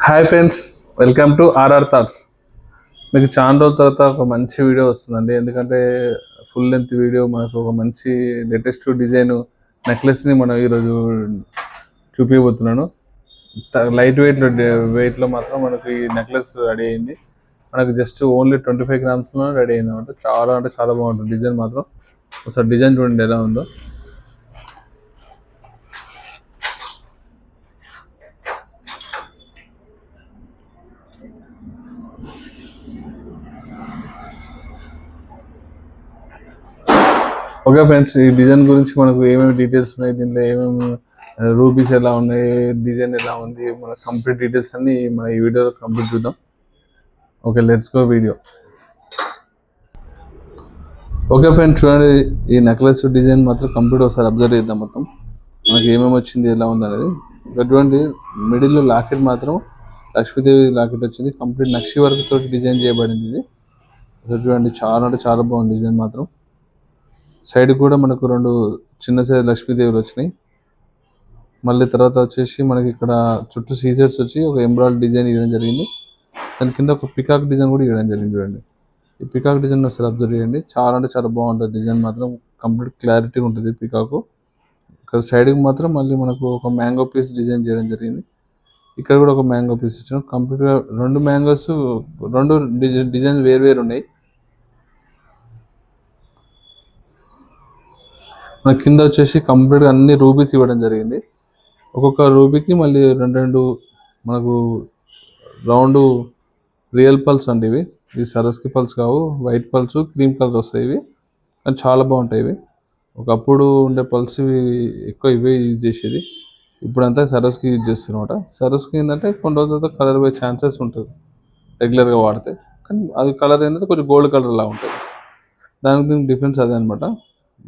Hi friends welcome to RR thoughts. మీకు చాలా రోజుల తర్వాత ఒక మంచి వీడియో వస్తుందండి. ఎందుకంటే ఫుల్ లెంత్ వీడియో మనకు ఒక మంచి లేటెస్ట్ డిజైన్ నెక్లెస్ని మనం ఈరోజు చూపించబోతున్నాను లైట్ వెయిట్లో వెయిట్లో మాత్రం మనకు ఈ నెక్లెస్ రెడీ అయింది. మనకు జస్ట్ ఓన్లీ ట్వంటీ ఫైవ్ గ్రామ్స్లో రెడీ అయింది అనమాట చాలా అంటే చాలా బాగుంటుంది డిజైన్ మాత్రం. ఒకసారి డిజైన్ చూడండి ఎలా ఉందో. ఓకే ఫ్రెండ్స్ ఈ డిజైన్ గురించి మనకు ఏమేమి డీటెయిల్స్ ఉన్నాయి? దీంట్లో ఏమేమి రూపీస్ ఎలా ఉన్నాయి? డిజైన్ ఎలా ఉంది? మన కంప్లీట్ డీటెయిల్స్ అన్ని మన ఈ వీడియోలో కంప్లీట్ చూద్దాం. Okay let's go video okay friends చూడండి ఈ నెక్లెస్ డిజైన్ మాత్రం కంప్లీట్ ఒకసారి అబ్జర్వ్ చేద్దాం మొత్తం. మనకి ఏమేమి వచ్చింది ఎలా ఉంది అనేది. ఇక్కడ చూడండి మిడిల్లో లాకెట్ మాత్రం లక్ష్మీదేవి లాకెట్ వచ్చింది. కంప్లీట్ నక్షి వర్క్ తోటి డిజైన్ చేయబడింది ఇది. చూడండి చాలా అంటే చాలా బాగుంది డిజైన్ మాత్రం. సైడ్ కూడా మనకు రెండు చిన్న సైజు లక్ష్మీదేవులు వచ్చినాయి. మళ్ళీ తర్వాత వచ్చేసి మనకి ఇక్కడ చుట్టూ సీజర్స్ వచ్చి ఒక ఎంబ్రాయిడ్ డిజైన్ ఇవ్వడం జరిగింది. దాని కింద ఒక పికాక్ డిజైన్ కూడా ఇవ్వడం జరిగింది చూడండి. ఈ పికాక్ డిజైన్ ఒకసారి అబ్జర్వ్ చేయండి. చాలా అంటే చాలా బాగుంటుంది. డిజైన్ మాత్రం కంప్లీట్ క్లారిటీ ఉంటుంది పికాకు. ఇక్కడ సైడ్కి మాత్రం మళ్ళీ మనకు ఒక మ్యాంగో పీస్ డిజైన్ చేయడం జరిగింది. ఇక్కడ కూడా ఒక మ్యాంగో పీస్ ఇచ్చాను కంప్లీట్గా రెండు మ్యాంగోస్ రెండు డిజైన్ వేరు వేరు ఉన్నాయి. మన కింద వచ్చేసి కంప్లీట్గా అన్ని రూబీస్ ఇవ్వడం జరిగింది. ఒక్కొక్క రూబీకి మళ్ళీ రెండు రెండు మనకు రౌండ్ రియల్ పల్స్ అండి ఇవి. ఇవి సరస్కి పల్స్ కావు వైట్ పల్స్ క్రీమ్ కలర్ వస్తాయి ఇవి. కానీ చాలా బాగుంటాయి ఇవి. ఒకప్పుడు ఉండే పల్స్ ఇవి ఎక్కువ ఇవే యూజ్ చేసేది. ఇప్పుడంతా సరస్కి యూజ్ చేస్తున్నమాట. సరస్కి ఏంటంటే కొన్ని రోజులతో తర్వాత కలర్ పోయే ఛాన్సెస్ ఉంటుంది. రెగ్యులర్గా వాడితే. కానీ అది కలర్ ఏంటంటే కొంచెం గోల్డ్ కలర్లా ఉంటుంది. దానికి దీనికి డిఫరెన్స్ అదే అనమాట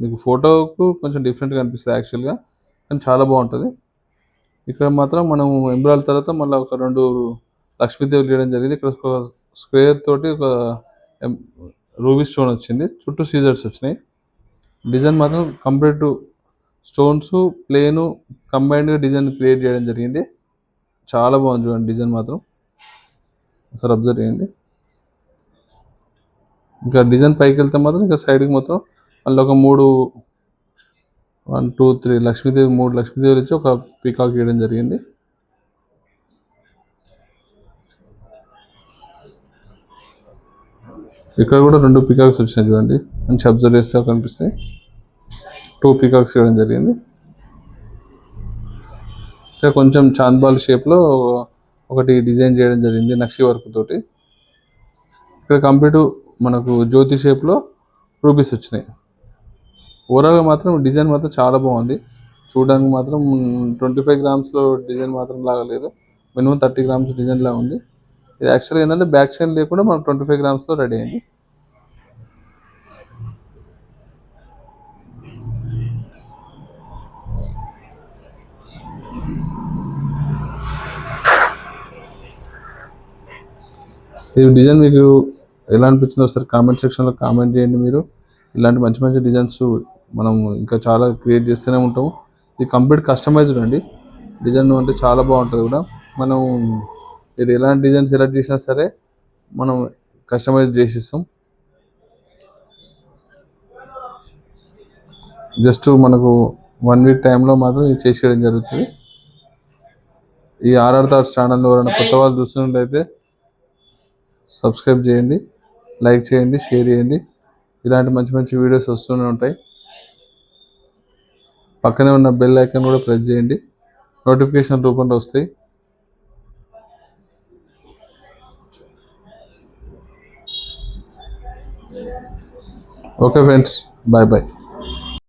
మీకు ఫోటోకు కొంచెం డిఫరెంట్గా అనిపిస్తుంది యాక్చువల్గా కానీ చాలా బాగుంటుంది. ఇక్కడ మాత్రం మనం ఎంబ్రాల తర్వాత మళ్ళీ ఒక రెండు లక్ష్మీదేవి చేయడం జరిగింది. ఇక్కడ ఒక స్క్వేర్ తోటి ఒక రూబీ స్టోన్ వచ్చింది. చుట్టూ సీజర్స్ వచ్చినాయి. డిజైన్ మాత్రం కంప్లీట్ స్టోన్స్ ప్లేను కంబైన్డ్గా డిజైన్ క్రియేట్ చేయడం జరిగింది. చాలా బాగుంది చూడండి డిజైన్ మాత్రం. ఒకసారి అబ్జర్వ్ చేయండి. ఇంకా డిజైన్ పైకి వెళ్తే మాత్రం ఇంకా సైడ్కి మొత్తం మళ్ళీ ఒక మూడు వన్ టూ త్రీ లక్ష్మీదేవి మూడు లక్ష్మీదేవులు ఇచ్చి ఒక పీకాక్ వేయడం జరిగింది. ఇక్కడ కూడా రెండు పీకాక్స్ వచ్చినాయి చూడండి. మంచి అబ్జర్వ్ చేస్తే కనిపిస్తాయి. టూ పీకాక్స్ వేయడం జరిగింది. ఇక్కడ కొంచెం చాంద్బాల్ షేప్లో ఒకటి డిజైన్ చేయడం జరిగింది నక్షి వర్క్ తోటి. ఇక్కడ కంప్లీట్ మనకు జ్యోతి షేప్లో రూపీస్ వచ్చినాయి. ఓవరాల్గా మాత్రం డిజైన్ మాత్రం చాలా బాగుంది. చూడడానికి మాత్రం ట్వంటీ ఫైవ్ గ్రామ్స్లో డిజైన్ మాత్రం లాగా లేదు. మినిమం థర్టీ గ్రామ్స్ డిజైన్ లాగా ఉంది. ఇది యాక్చువల్గా ఏంటంటే బ్యాక్ సైడ్ లేకుండా మనం ట్వంటీ ఫైవ్ గ్రామ్స్లో రెడీ అయింది ఈ డిజైన్ మీకు ఎలా అనిపించిందో ఒకసారి కామెంట్ సెక్షన్లో కామెంట్ చేయండి మీరు. ఇలాంటి మంచి మంచి డిజైన్స్ మనం ఇంకా చాలా క్రియేట్ చేస్తూనే ఉంటాము. ఇది కంప్లీట్ కస్టమైజ్డ్ అండి. డిజైన్ అంటే చాలా బాగుంటుంది కూడా. మనం మీరు ఎలాంటి డిజైన్ సెలెక్ట్ చేసినా సరే మనం కస్టమైజ్ చేసిస్తాం. జస్ట్ మనకు వన్ వీక్ టైంలో మాత్రం ఇది చేసేయడం జరుగుతుంది. ఈ ఆర్ఆర్ థాట్స్ ఛానల్లో ఎవరైనా కొత్త వాళ్ళు చూస్తున్నట్లయితే సబ్స్క్రైబ్ చేయండి లైక్ చేయండి షేర్ చేయండి. ఇలాంటి మంచి మంచి వీడియోస్ వస్తూనే ఉంటాయి. పక్కనే ఉన్న బెల్ ఐకాన్ కూడా ప్రెస్ చేయండి. నోటిఫికేషన్ రూపంలో వస్తాయి. Okay friends bye bye